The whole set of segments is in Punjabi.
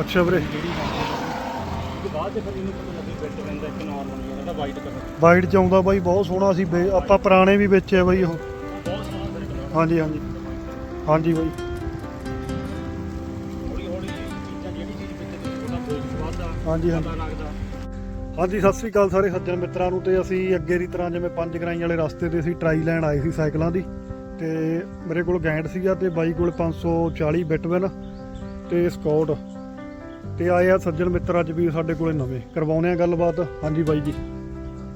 ਅੱਛਾ ਵੀਰੇ। ਬਾਅਦ ਫਿਰ ਇਹਨੂੰ ਪਤਾ ਲੱਗੇ ਬਿੱਟ ਇੱਕ ਨਾਰਮਲ ਜਿਹੜਾ ਇਹਦਾ ਵਾਈਟ ਕਲਰ ਵਾਈਟ ਚ ਆਉਂਦਾ ਬਾਈ ਬਹੁਤ ਸੋਹਣਾ ਸੀ ਬੇ- ਆਪਾਂ ਪੁਰਾਣੇ ਵੀ ਵੇਚੇ ਆ ਬਾਈ ਉਹ। ਬਹੁਤ ਸੋਹਣਾ ਫਿਰ ਕਲਰ ਹਾਂਜੀ ਹਾਂਜੀ। ਹਾਂਜੀ ਬਾਈ। ਹੌਲੀ ਹੌਲੀ ਚੀਜ਼ਾਂ ਜਿਹੜੀ ਚੀਜ਼ ਵਿੱਚ ਤੁਸੀਂ ਉਹਦਾ ਵੱਧਦਾ ਹਾਂਜੀ, ਹਾਂਜੀ। ਪਤਾ ਲੱਗਦਾ ਹਾਂਜੀ ਸਤਿ ਸ੍ਰੀ ਅਕਾਲ ਸਾਰੇ ਸੱਜਣ ਮਿੱਤਰਾਂ ਨੂੰ ਤੇ ਅਸੀਂ ਅੱਗੇ ਦੀ ਤਰ੍ਹਾਂ ਜਿਵੇਂ ਪੰਜ ਗਰਾਈ ਵਾਲੇ ਰਸਤੇ ਤੇ ਅਸੀਂ ਟਰਾਈ ਲੈਣ ਆਏ ਸੀ ਸਾਈਕਲਾਂ ਦੀ। ਤੇ ਮੇਰੇ ਕੋਲ ਗੈਂਟ ਸੀਗਾ ਤੇ ਬਾਈ ਕੋਲ 540 ਬਿਟਵਿਨ ਤੇ ਸਕਾਟ। ਤੇ ਆਏ ਆ ਸੱਜਣ ਮਿੱਤਰ ਅੱਜ ਵੀ ਸਾਡੇ ਕੋਲੇ ਨਵੇਂ। ਕਰਵਾਉਣੇ ਆ ਗੱਲਬਾਤ। ਹਾਂਜੀ ਬਾਈ ਜੀ।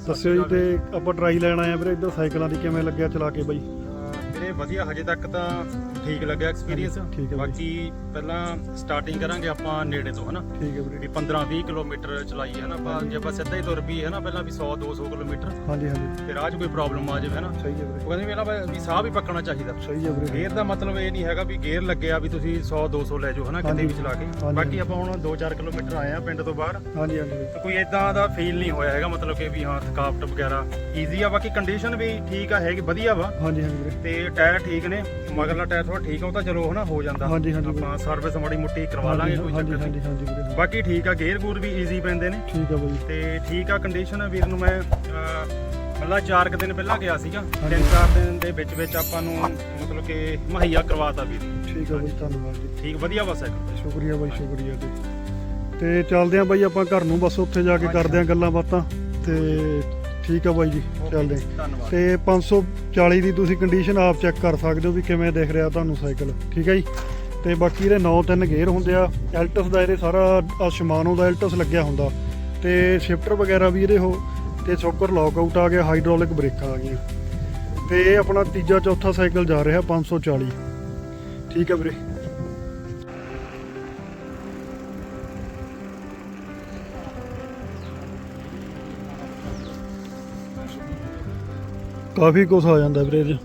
ਦੱਸਿਓ ਜੀ ਤੇ ਆਪਾਂ ਟਰਾਈ ਲੈਣ ਆਏ ਆ ਵੀਰੇ ਇੱਧਰ ਸਾਈਕਲਾਂ ਦੀ ਕਿਵੇਂ ਲੱਗਿਆ ਚਲਾ ਕੇ ਬਾਈ? ਵੀਰੇ ਵਧੀਆ, ਹਜੇ ਤੱਕ ਤਾਂ ਠੀਕ ਲੱਗਿਆ ਐਕਸਪੀਰੀਅੰਸ ਠੀਕ ਹੈ ਬਾਈ। ਬਾਕੀ ਪਹਿਲਾਂ ਸਟਾਰਟਿੰਗ ਕਰਾਂਗੇ ਆਪਾਂ ਨੇੜੇ ਤੋਂ ਹਨਾ? ਠੀਕ ਹੈ ਵੀਰੇ ਵੀ 15 20 ਕਿਲੋਮੀਟਰ ਚਲਾਈਏ ਹਨਾ? ਆਪਾਂ ਜੇ ਆਪਾਂ ਸਿੱਧਾ ਹੀ ਤੁਰ ਪਈਏ ਹਨਾ? ਪਹਿਲਾਂ ਵੀ 100 200 ਕਿਲੋਮੀਟਰ। ਹਾਂਜੀ ਹਾਂਜੀ। ਤੇ ਰਾਹ 'ਚ ਕੋਈ ਪ੍ਰੋਬਲਮ ਆ ਜਾਵੇ ਹਨਾ? ਸਹੀ ਹੈ ਉਹ ਵੀਰੇ ਕਹਿੰਦੇ ਵੀ ਪਹਿਲਾਂ ਵੀ ਸਾਹ ਵੀ ਪੱਕਣਾ ਚਾਹੀਦਾ। ਸਹੀ ਹੈ ਵੀਰੇ ਗੇਅਰ ਦਾ ਮਤਲਬ ਇਹ ਨਹੀਂ ਹੈਗਾ ਵੀ ਗੇਅਰ ਲੱਗਿਆ ਵੀ ਤੁਸੀਂ 100 200 ਲੈ ਜਾਓ ਹਨਾ? ਕਿਤੇ ਹਾਂਜੀ। ਵੀ ਚਲਾ ਕੇ। ਹਾਂਜੀ। ਬਾਕੀ ਆਪਾਂ ਹੁਣ 2-4 ਕਿਲੋਮੀਟਰ ਆਏ ਆ ਪਿੰਡ ਤੋਂ ਬਾਹਰ। ਹਾਂਜੀ ਹਾਂਜੀ। ਵੀਰੇ। ਤੇ ਕੋਈ ਇਦਾਂ ਦਾ ਫੀਲ ਨਹੀਂ ਹੋਇਆ ਹੈਗਾ ਮਤਲਬ ਕਿ ਵੀ ਹਾਂ ਥਕਾਵਟ ਵਗੈਰਾ। ਈਜ਼ੀ ਆ ਬਾਕੀ ਕੰਡੀਸ਼ਨ ਵੀ ਠੀਕ ਆ ਹੈਗੀ ਵਧੀਆ ਵਾ। ਹਾਂਜੀ ਹਾਂਜੀ। ਵੀਰੇ ਤੇ ਟਾਇਰ ਠੀਕ ਨੇ ਮਗਰਲਾ ਟਾਇਰ ਥੋੜਾ ਠੀਕ ਆ ਉਹ ਤਾਂ ਚਲੋ ਹਨਾ ਹੋ ਜਾਂਦਾ। ਹਾਂਜੀ, ਹਾਂਜੀ। ਆਪਾਂ ਸਰਵਿਸ ਮਾੜੀ ਮੁੱਟੀ ਕਰਵਾ ਲਾਂਗੇ ਕੋਈ ਹਾਂਜੀ ਚੱਕਰ ਹਾਂਜੀ ਨਹੀਂ। ਹਾਂਜੀ ਵੀਰੇ। ਬਾਕੀ ਠੀਕ ਆ ਗੇਅਰ ਗੂਰ ਵੀ ਈਜ਼ੀ ਪੈਂਦੇ ਨੇ। ਠੀਕ ਹੈ ਬਾਈ। ਤੇ ਠੀਕ ਆ ਕੰਡੀਸ਼ਨ ਵੀਰ ਨੂੰ ਮੈਂ ਮੱਲਾ 4 ਦਿਨ ਪਹਿਲਾਂ ਗਿਆ ਸੀਗਾ। ਹਾਂਜੀ। 3-4 ਦਿਨ ਦੇ ਵਿੱਚ ਵਿੱਚ ਆਪਾਂ ਨੂੰ ਮਤਲਬ ਕਿ ਮੁਹੱਈਆ ਕਰਵਾਤਾ ਵੀਰ। ਠੀਕ ਹੈ ਬਾਈ ਧੰਨਵਾਦ ਜੀ। ਠੀਕ ਵਧੀਆ ਵਾ ਸਾਈਕਲ ਸ਼ੁਕਰੀਆ ਬਾਈ ਸ਼ੁਕਰੀਆ ਜੀ। ਤੇ ਚੱਲਦੇ ਆਂ ਬਾਈ ਆਪਾਂ ਘਰ ਨੂੰ ਬਸ ਉੱਥੇ ਜਾ ਕੇ ਕਰਦੇ ਆਂ ਗੱਲਾਂ ਬਾਤਾਂ। ਤੇ ਠੀਕ ਆ ਬਾਈ ਜੀ ਚੱਲਦੇ ਆਂ ਧੰਨਵਾਦ। ਤੇ 540 ਦੀ ਤੁਸੀਂ ਕੰਡੀਸ਼ਨ ਆਪ ਚੈੱਕ ਕਰ ਸਕਦੇ ਹੋ ਵੀ ਕਿਵੇਂ ਦਿਖ ਰਿਹਾ ਤੁਹਾਨੂੰ ਸਾਈਕਲ ਠੀਕ ਹੈ ਜੀ? ਤੇ ਬਾਕੀ ਇਹਦੇ 9-3 ਗੇਅਰ ਹੁੰਦੇ ਆ ਐਲਟਸ ਦਾ ਇਹਦੇ ਸਾਰਾ ਆਹ ਸ਼ਿਮਾਨੋ ਦਾ ਐਲਟਸ ਲੱਗਿਆ ਹੁੰਦਾ। ਤੇ ਸ਼ਿਫਟਰ ਵਗੈਰਾ ਵੀ ਇਹਦੇ ਹੋ ਤੇ ਸ਼ੋਕਰ ਲੌਕ ਆਊਟ ਆ ਗਿਆ ਹਾਈਡ੍ਰੋਲਿਕ ਬ੍ਰੇਕਾਂ ਆ ਗਈਆਂ। ਤੇ ਇਹ ਆਪਣਾ ਤੀਜਾ ਚੌਥਾ ਸਾਈਕਲ ਜਾ ਰਿਹਾ 540 ਠੀਕ ਹੈ ਵੀਰੇ। ਕਾਫੀ ਕੁਝ ਆ ਜਾਂਦਾ ਵੀਰੇ ਇਹਦੇ। 'ਚ।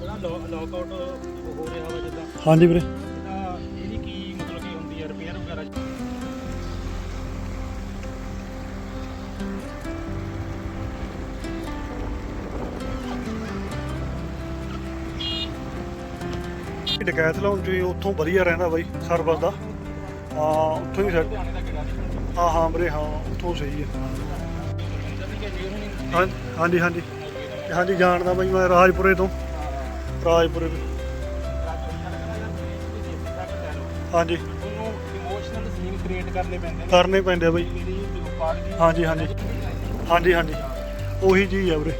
ਜਿਹੜਾ ਲੌਕ ਆਊਟ ਹੋ ਰਿਹਾ ਵਾ ਜਿੱਦਾਂ। ਹਾਂਜੀ ਵੀਰੇ। ਇਹਦਾ ਕੀ ਮਤਲਬ ਕੀ ਹੁੰਦੀ ਹੈ ਰਿਪੇਅਰ ਵਗੈਰਾ? ਡਕੈਥ ਲਾਉਣ ਵੀ ਉੱਥੋਂ ਵਧੀਆ ਰਹਿੰਦਾ ਬਾਈ ਸਰਵਿਸ ਦਾ। ਹਾਂ ਉੱਥੋਂ ਹੀ ਸੈੱਟ ਹਾਂ ਹਾਂ ਵੀਰੇ ਹਾਂ ਉੱਥੋਂ ਸਹੀ ਹੈ। ਹਾਂ- ਹਾਂਜੀ ਹਾਂਜੀ। ਹਾਂਜੀ ਜਾਣਦਾ ਬਾਈ ਮੈਂ ਰਾਜਪੁਰੇ ਤੋਂ। ਰਾਜਪੁਰੇ ਤੋਂ। ਹਾਂਜੀ। ਉਹਨੂੰ ਇਮੋਸ਼ਨਲ ਸੀਨ ਕ੍ਰੀਏਟ ਕਰਨੇ ਪੈਂਦੇ ਨੇ ਕਰਨੇ ਪੈਂਦੇ ਆ ਬਾਈ। ਮੇਰੀ ਪਾਰਟ ਹਾਂਜੀ ਹਾਂਜੀ। ਹਾਂਜੀ ਹਾਂਜੀ। ਉਹੀ ਚੀਜ਼ ਆ ਵੀਰੇ।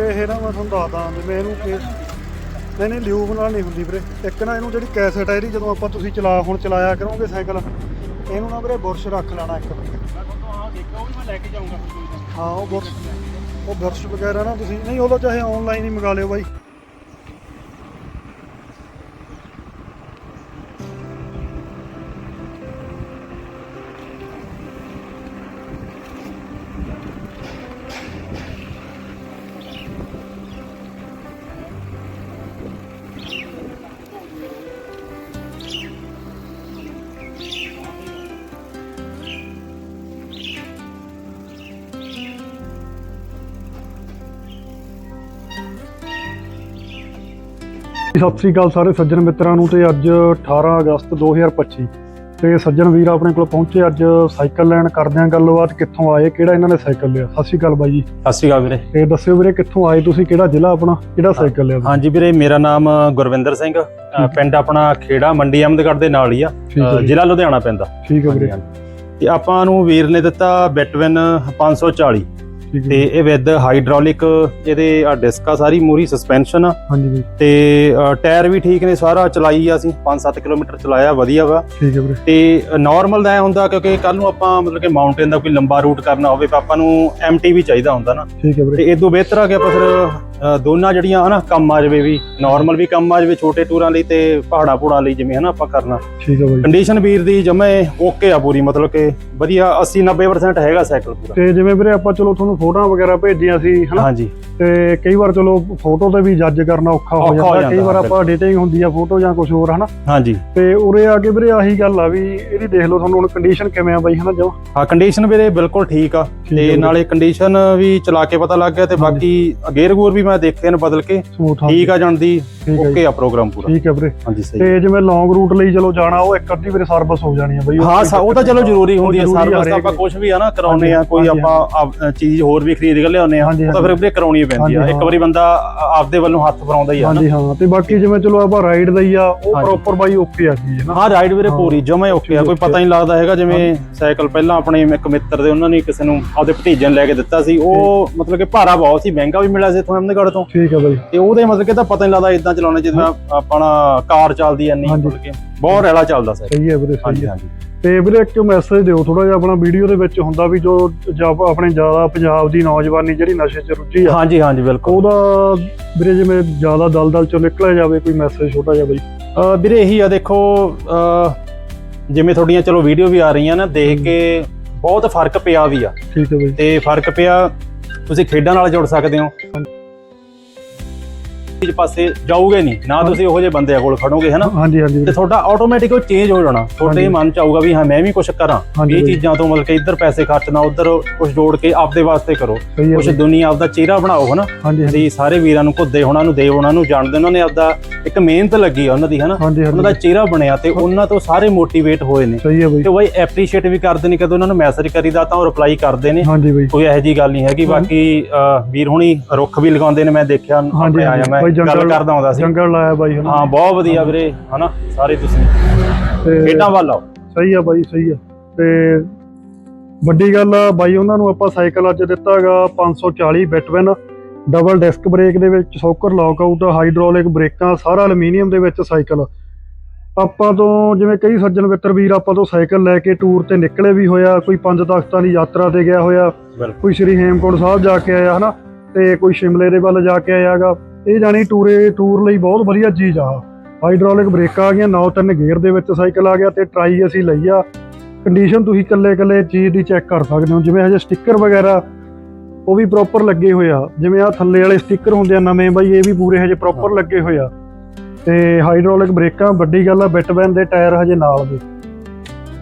ਵੀਰੇ, ਇਹ ਨਾ ਮੈਂ ਤੁਹਾਨੂੰ ਦੱਸਦਾ ਜਿਵੇਂ ਇਹਨੂੰ ਕੇਸ ਨਹੀਂ ਨਹੀਂ ਲਿਊਬ ਨਾਲ ਨਹੀਂ ਹੁੰਦੀ ਵੀਰੇ। ਇੱਕ ਨਾ ਇਹਨੂੰ ਜਿਹੜੀ ਕੈਸਟ ਹੈ ਇਹਦੀ, ਜਦੋਂ ਆਪਾਂ ਤੁਸੀਂ ਚਲਾ ਹੁਣ ਚਲਾਇਆ ਕਰੋਗੇ ਸਾਈਕਲ, ਇਹਨੂੰ ਨਾ ਵੀਰੇ ਬੁਰਸ਼ ਰੱਖ ਲੈਣਾ ਇੱਕ ਮੈਂ ਤੁਹਾਨੂੰ ਆਹ ਦੇਖਿਆ ਉਹ ਵੀ ਮੈਂ ਲੈ ਕੇ ਜਾਊਂਗਾ ਹਾਂ, ਉਹ ਬੁਰਸ਼ ਉਹ ਬੁਰਸ਼ ਵਗੈਰਾ ਨਾ ਤੁਸੀਂ ਨਹੀਂ, ਉਹਦਾ ਚਾਹੇ ਆਨਲਾਈਨ ਹੀ ਮੰਗਾ ਲਿਓ ਬਾਈ। ਸਤਿ ਸ੍ਰੀ ਅਕਾਲ ਸਾਰੇ ਸੱਜਣ ਮਿੱਤਰਾਂ ਨੂੰ ਤੇ ਅੱਜ 18 ਅਗਸਤ 2025 ਤੇ ਸੱਜਣ ਵੀਰ ਆਪਣੇ ਕੋਲ ਪਹੁੰਚੇ ਅੱਜ ਸਾਈਕਲ ਲੈਣ ਕਰਦੇ ਆਂ ਗੱਲਬਾਤ ਕਿੱਥੋਂ ਆਏ ਕਿਹੜਾ ਇਹਨਾਂ ਨੇ ਸਾਈਕਲ ਲਿਆ? ਸਤਿ ਸ੍ਰੀ ਅਕਾਲ ਬਾਈ ਜੀ। ਸਤਿ ਸ਼੍ਰੀ ਅਕਾਲ ਵੀਰੇ। ਤੇ ਦੱਸਿਓ ਵੀਰੇ ਕਿੱਥੋਂ ਆਏ ਤੁਸੀਂ? ਕਿਹੜਾ ਜ਼ਿਲ੍ਹਾ ਆਪਣਾ? ਕਿਹੜਾ ਸਾਈਕਲ ਲਿਆ? ਹਾਂਜੀ ਵੀਰੇ ਮੇਰਾ ਨਾਮ ਗੁਰਵਿੰਦਰ ਸਿੰਘ। ਪਿੰਡ ਆਪਣਾ ਖੇੜਾ ਮੰਡੀ ਅਹਿਮਦਗੜ੍ਹ ਦੇ ਨਾਲ ਹੀ ਆ। ਜ਼ਿਲ੍ਹਾ ਲੁਧਿਆਣਾ ਪੈਂਦਾ। ਠੀਕ ਹੈ ਵੀਰੇ। ਤੇ ਆਪਾਂ ਨੂੰ ਵੀਰ ਨੇ ਦਿੱਤਾ ਬਿਟਵਿਨ 540 ਠੀਕ ਤੇ ਇਹ ਵਿਦ ਹਾਈਡ੍ਰੋਲਿਕ ਇਹਦੇ ਆ ਡਿਸਕ ਆ ਸਾਰੀ ਮੂਰੀ ਸਸਪੈਂਸ਼ਨ ਆ। ਹਾਂਜੀ ਬਾਈ ਤੇ ਟਾਇਰ ਵੀ ਠੀਕ ਨੇ ਸਾਰਾ ਚਲਾਈ ਆ ਅਸੀਂ 5-7 ਕਿਲੋਮੀਟਰ ਚਲਾਇਆ ਵਧੀਆ ਵਾ। ਠੀਕ ਹੈ ਵੀਰੇ। ਤੇ ਨਾਰਮਲ ਦਾ ਇਹ ਹੁੰਦਾ ਕਿਉਂਕਿ ਕੱਲ ਨੂੰ ਆਪਾਂ ਮਤਲਬ ਕਿ ਮਾਊਂਟੇਨ ਦਾ ਕੋਈ ਲੰਬਾ ਰੂਟ ਕਰਨਾ ਹੋਵੇ ਤਾਂ ਆਪਾਂ ਨੂੰ ਐਮਟੀ ਵੀ ਚਾਹੀਦਾ ਹੁੰਦਾ ਨਾ। ਠੀਕ ਹੈ ਵੀਰੇ। ਤੇ ਇਦੋਂ ਬਿਹਤਰ ਆ ਕਿ ਆਪਾਂ ਫਿਰ ਦੋਨਾਂ ਜਿਹੜੀਆਂ ਹਨਾ ਕੰਮ ਆ ਜਾਵੇ ਵੀ ਨਾਰਮਲ ਵੀ ਕੰਮ ਆ ਜਾਵੇ ਛੋਟੇ ਟੂਰਾਂ ਲਈ ਤੇ ਪਹਾੜਾ ਪੂੜਾ ਲਈ ਜਿਵੇਂ ਹਨਾ ਆਪਾਂ ਕਰਨਾ। ਠੀਕ ਹੈ ਬਾਈ। ਕੰਡੀਸ਼ਨ ਵੀਰ ਦੀ ਜਮੇ ਓਕੇ ਆ ਪੂਰੀ ਮਤਲਬ ਕਿ ਵਧੀਆ 80 90% ਹੈਗਾ ਸਾਈਕਲ ਪੂਰਾ। ਤੇ ਜਿਵੇਂ ਵੀਰੇ ਆਪਾਂ ਚਲੋ ਤੁਹਾਨੂੰ ਫੋਟੋਆਂ ਵਗੈਰਾ ਭੇਜੀਆਂ ਸੀ ਹਨਾ? ਹਾਂਜੀ। ਤੇ ਕਈ ਵਾਰ ਚਲੋ ਫੋਟੋ ਤੇ ਵੀ ਜੱਜ ਕਰਨਾ ਔਖਾ ਹੋ ਜਾਂਦਾ ਕਈ ਵਾਰ ਆਪਾਂ ਐਡੀਟਿੰਗ ਹੁੰਦੀ ਆ ਫੋਟੋ ਜਾਂ ਕੁਝ ਹੋਰ ਹਨਾ? ਹਾਂਜੀ। ਤੇ ਉਰੇ ਆ ਕੇ ਵੀਰੇ ਆਹੀ ਗੱਲ ਆ ਵੀ ਇਹਦੀ ਦੇਖ ਲਓ ਤੁਹਾਨੂੰ ਹੁਣ ਕੰਡੀਸ਼ਨ ਕਿਵੇਂ ਆ ਬਾਈ ਹਨਾ ਜੋ ਹਾਂ ਕੰਡੀਸ਼ਨ ਵੀਰੇ ਬਿਲਕੁਲ ਠੀਕ ਆ। ਤੇ। ਨਾਲੇ ਕੰਡੀਸ਼ਨ ਵੀ ਚਲਾ ਕੇ ਪਤਾ ਲੱਗ ਗਿਆ ਤੇ ਬਾਕੀ ਗੇਅਰ ਗੂਰ ਵੀ ਮੈਂ ਦੇਖੇ ਨੇ ਬਦਲ ਕੇ। ਸਮੂਥ ਠੀਕ ਆ ਜਾਣਦੀ ਠੀਕ ਹੈ ਜੀ। ਓਕੇ ਆ ਪ੍ਰੋਗਰਾਮ ਪੂਰਾ। ਠੀਕ ਹੈ ਵੀਰੇ। ਹਾਂਜੀ ਸਹੀ। ਤੇ ਜਿਵੇਂ ਲੌਂਗ ਰੂਟ ਲਈ ਚਲੋ ਜਾਣਾ ਉਹ ਇੱਕ ਅੱਧੀ ਵੀਰੇ ਸਰਵਿਸ ਹੋ ਜਾਣੀ ਆ ਬਈ। ਹਾਂ ਉਹ ਤਾਂ ਚਲੋ ਜ਼ਰੂਰੀ ਹੁੰਦੀ ਹੈ ਸਰਵਿਸ ਆਪਾਂ ਕੁਝ ਵੀ ਆ ਨਾ ਕਰਾਉਨੇ ਆ ਕੋਈ ਆਪਾਂ ਚੀਜ਼ ਹੋਰ ਵੀ ਖਰੀਦ ਕੇ ਲਿਆਉਨੇ ਆ ਤਾਂ ਫਿਰ ਵੀਰੇ ਕਰਾਉਣੀ ਪੈਂਦੀ ਆ। ਇੱਕ। ਵਾਰੀ ਬੰਦਾ ਆਪਦੇ ਵੱਲੋਂ ਹੱਥ ਫਰਾਉਂਦਾ ਹੀ ਆ ਹਾਂਜੀ ਹਾਂ। ਤੇ ਬਾਕੀ ਜਿਵੇਂ ਚਲੋ ਆਪਾਂ ਰਾਈਡ ਹੀ ਆ ਉਹ। ਪ੍ਰੋਪਰ ਬਾਈ ਓਕੇ ਆ ਜੀ ਹਾਂ ਰਾਈਡ ਵੀਰੇ ਪੂਰੀ ਜਮੇ ਓਕੇ ਆ। ਕੋਈ ਪਤਾ ਨਹੀਂ ਲੱਗਦਾ ਹੈਗਾ ਜਿਵੇਂ ਸਾਈਕਲ ਪਹਿਲਾਂ ਆਪਣੇ ਇੱਕ ਮਿੱਤਰ ਦੇ ਉਹਨਾਂ ਨੇ ਕਿਸੇ ਨੂੰ ਆਪਦੇ ਭਤੀਜੇ ਨੂੰ ਲੈ ਕੇ ਦਿੱਤਾ ਸੀ। ਉਹ ਮਤਲਬ ਕਿ ਭਾਰਾ ਬਹੁਤ ਸੀ ਮਹਿੰਗਾ ਵੀ ਮਿਲਿਆ ਸੀ ਇੱਥੋਂ ਅਹਿਮਦਗੜ੍ਹ ਤੋਂ। ਠੀਕ ਹੈ ਬਾਈ। ਤੇ ਉਹਦੇ ਮਤਲਬ ਕਿ ਤਾਂ ਪਤਾ ਨਹੀਂ ਲੱਗਦਾ ਇਦਾਂ ਚਲਾਉਣੇ ਜਿੱਦਾਂ ਆਪਣਾ ਕਾਰ ਚੱਲਦੀ ਐ ਨਹੀਂ। ਮਤਲਬ ਕਿ ਬਹੁਤ ਰੈਲਾ ਚੱਲਦਾ ਸਾਈਕਲ ਸਹੀ ਹੈ ਵੀਰੇ ਹਾਂਜੀ ਸਹੀ ਹੈ। ਹਾਂਜੀ। ਤੇ ਵੀਰੇ ਇੱਕ ਮੈਸੇਜ ਦਿਓ ਥੋੜਾ ਜਿਹਾ ਆਪਣਾ ਵੀਡੀਓ ਦੇ ਵਿੱਚ ਹੁੰਦਾ ਵੀ ਜੋ ਆਪਣੇ ਜ਼ਿਆਦਾ ਪੰਜਾਬ ਦੀ ਨੌਜਵਾਨੀ ਜਿਹੜੀ ਨਸ਼ੇ 'ਚ ਰੁੱਝੀ ਆ ਹਾਂਜੀ ਹਾਂਜੀ ਬਿਲਕੁਲ। ਉਹਦਾ ਵੀਰੇ ਜਿਵੇਂ ਜ਼ਿਆਦਾ ਦਲਦਲ ਚੋਂ ਨਿਕਲਿਆ ਜਾਵੇ ਕੋਈ ਮੈਸੇਜ ਛੋਟਾ ਜਿਹਾ ਬਾਈ। ਵੀਰੇ ਇਹੀ ਆ ਦੇਖੋ ਜਿਵੇਂ ਤੁਹਾਡੀਆਂ ਚਲੋ ਵੀਡੀਓ ਵੀ ਆ ਰਹੀਆਂ ਨਾ ਦੇਖ ਕੇ ਬਹੁਤ ਫ਼ਰਕ ਪਿਆ ਵੀ ਆ। ਠੀਕ ਹੈ ਬਾਈ। ਤੇ ਫ਼ਰਕ ਪਿਆ ਤੁਸੀਂ ਖੇਡਾਂ ਨਾਲ ਜੁੜ ਸਕਦੇ ਹੋ। ਇਸ ਪਾਸੇ ਜਾਓਗੇ ਨਹੀਂ ਨਾ ਤੁਸੀਂ ਉਹੋ ਜਿਹੇ ਬੰਦੇ ਕੋਲ ਖੜੋਗੇ ਹਨਾ ਹਾਂਜੀ ਹਾਂਜੀ ਤੇ ਤੁਹਾਡਾ ਆਟੋਮੈਟਿਕ ਉਹ ਚੇਂਜ ਹੋ ਜਾਣਾ। ਤੁਹਾਡੇ। ਮਨ ਚ ਆਊਗਾ ਵੀ ਹਾਂ ਮੈਂ ਵੀ ਕੁਝ ਕਰਾਂ। ਇਹ ਚੀਜ਼ਾਂ ਤੋਂ ਮਤਲਬ ਕਿ ਇੱਧਰ ਪੈਸੇ ਖਰਚਣਾ ਉੱਧਰ ਕੁਝ ਜੋੜ ਕੇ ਆਪਦੇ ਵਾਸਤੇ ਕਰੋ। ਕੁਝ ਦੁਨੀਆ ਆਪਦਾ ਚਿਹਰਾ ਬਣਾਓ ਹਨਾ ਤੁਸੀਂ ਸਾਰੇ ਵੀਰਾਂ ਨੂੰ ਘੁੱਦੇ ਉਹਨਾਂ ਨੂੰ ਦੇਵ ਉਹਨਾਂ ਨੂੰ ਜਾਣਦੇ ਉਹਨਾਂ ਨੇ ਆਪਦਾ ਇੱਕ ਮਿਹਨਤ ਲੱਗੀ ਆ ਉਹਨਾਂ ਦੀ ਹਨਾ ਉਹਨਾਂ ਦਾ ਚਿਹਰਾ ਬਣਿਆ ਤੇ ਉਹਨਾਂ ਤੋਂ ਸਾਰੇ ਮੋਟੀਵੇਟ ਹੋਏ ਨੇ। ਤੇ ਬਾਈ ਐਪਰੀਸ਼ੀਏਟ ਵੀ ਕਰਦੇ ਨੇ ਕਦੋਂ ਉਹਨਾਂ ਨੂੰ ਮੈਸੇਜ ਕਰੀਦਾ ਤਾਂ ਉਹ ਰਿਪਲਾਈ ਕਰਦੇ ਨੇ। ਕੋਈ ਇਹੋ ਜੀ ਗੱਲ ਨਹੀਂ ਹੈਗੀ ਬਾਕੀ ਵੀਰ ਹੁਣੀ ਰੁੱਖ ਵੀ ਲਗਾਉਂਦੇ ਨੇ ਮੈਂ ਦੇਖਿਆ ਆਪਣੇ ਆਇਆ। ਮੈਂ। ਬਾਈ ਗੱਲ ਜੰਗਲ- ਕਰਦਾ ਹੁੰਦਾ ਸੀ। ਜੰਗਲ ਲਾਇਆ ਬਾਈ ਹਨਾ। ਹਾਂ ਬਹੁਤ ਵਧੀਆ ਵੀਰੇ ਹਨਾ ਸਾਰੇ ਤੁਸੀਂ। ਖੇਡਾਂ ਵੱਲ ਆਓ। ਸਹੀ ਆ ਬਾਈ ਸਹੀ ਆ। ਤੇ ਵੱਡੀ ਗੱਲ ਆ ਬਾਈ ਉਹਨਾਂ ਨੂੰ ਆਪਾਂ ਸਾਈਕਲ ਅੱਜ ਦਿੱਤਾਗਾ 540 ਬਿਟਵਿਨ। ਡਬਲ ਡਿਸਕ ਬ੍ਰੇਕ ਦੇ ਵਿੱਚ ਸੌਕਰ ਲੌਕਆਊਟ ਹਾਈਡ੍ਰੋਲਿਕ ਬ੍ਰੇਕਾਂ ਸਾਰਾ ਐਲੂਮੀਨੀਅਮ ਦੇ ਵਿੱਚ ਸਾਈਕਲ। ਆਪਾਂ ਤੋਂ ਜਿਵੇਂ ਕਈ ਸੱਜਣ ਮਿੱਤਰ ਵੀਰ ਆਪਾਂ ਤੋਂ ਸਾਈਕਲ ਲੈ ਕੇ ਟੂਰ ਤੇ ਨਿਕਲੇ ਵੀ ਹੋਇਆ ਕੋਈ ਪੰਜ ਤਖਤਾਂ ਦੀ ਯਾਤਰਾ ਤੇ ਗਿਆ ਹੋਇਆ ਕੋਈ ਸ਼੍ਰੀ ਹੇਮਕੁੰਟ ਸਾਹਿਬ ਜਾ ਕੇ ਆਇਆ ਹਨਾ ਤੇ ਕੋਈ ਸ਼ਿਮਲੇ ਦੇ ਵੱਲ ਜਾ ਕੇ ਆਇਆਗਾ। ਇਹ ਜਾਨੀ ਟੂਰੇ ਟੂਰ ਲਈ ਬਹੁਤ ਵਧੀਆ ਚੀਜ਼ ਆ। ਹਾਈਡ੍ਰੋਲਿਕ ਬ੍ਰੇਕਾਂ ਆ ਗਈਆਂ ਨੌ ਤਿੰਨ ਗੇਅਰ ਦੇ ਵਿੱਚ ਸਾਈਕਲ ਆ ਗਿਆ ਤੇ ਟਰਾਈ ਅਸੀਂ ਲਈ ਆ। ਕੰਡੀਸ਼ਨ ਤੁਸੀਂ ਇਕੱਲੇ ਇਕੱਲੇ ਚੀਜ਼ ਦੀ ਚੈੱਕ ਕਰ ਸਕਦੇ ਹੋ ਜਿਵੇਂ ਹਜੇ ਸਟicker ਵਗੈਰਾ ਉਹ ਵੀ ਪ੍ਰੋਪਰ ਲੱਗੇ ਹੋਏ ਆ। ਜਿਵੇਂ ਆ ਥੱਲੇ ਵਾਲੇ ਸਟicker ਹੁੰਦੇ ਆ ਨਵੇਂ ਬਾਈ ਇਹ ਵੀ ਪੂਰੇ ਹਜੇ ਪ੍ਰੋਪਰ ਲੱਗੇ ਹੋਏ ਆ। ਤੇ ਹਾਈਡ੍ਰੋਲਿਕ ਬ੍ਰੇਕਾਂ ਵੱਡੀ ਗੱਲ ਆ ਬਿਟਵੈਨ ਦੇ ਟਾਇਰ ਹਜੇ ਨਾਲ ਦੇ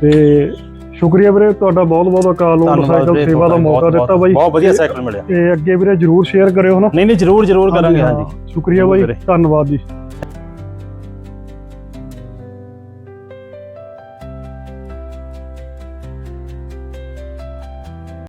ਤੇ ਸ਼ੁਕਰੀਆ ਵੀਰੇ ਤੁਹਾਡਾ ਬਹੁਤ ਬਹੁਤ ਅਕਾਲ ਧੰਨਵਾਦ ਸਾਈਕਲ ਵੀਰੇ ਸੇਵਾ ਦਾ ਮੌਕਾ ਦਿੱਤਾ ਬਾਈ। ਬਹੁਤ ਵਧੀਆ ਸਾਈਕਲ ਮਿਲਿਆ। ਤੇ ਅੱਗੇ ਵੀਰੇ ਜਰੂਰ ਸ਼ੇਅਰ ਕਰਿਓ ਹਨਾ। ਨਹੀਂ ਨਹੀਂ ਜਰੂਰ ਜਰੂਰ ਕਰਾਂਗੇ ਹਾਂਜੀ। ਸ਼ੁਕਰੀਆ ਬਾਈ। ਧੰਨਵਾਦ ਜੀ।